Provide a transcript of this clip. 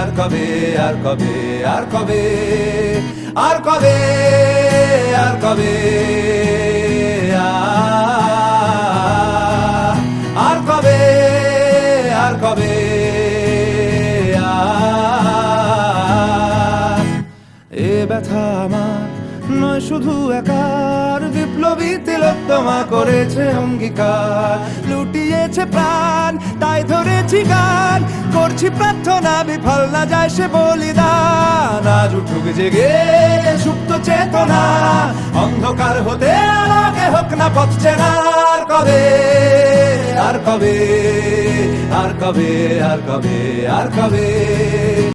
আর কবে আর কবে আর কবে আর কবে আর কবে আর কবে আর কবে এ ব্যথা আমার নয় শুধু একার। বিপ্লবী তিলোত্তমা করেছে অঙ্গীকার, লুটিয়েছে প্রাণ, তাই ধরেছি গান। করছি প্রার্থনা বিফল না যায় সে বলিদান। আজ উঠুক জেগে সুপ্ত চেতনা, অন্ধকার হতে আলোকে হোক না পথ চেনা আর কবে আর কবে আর কবে আর কবে আর কবে।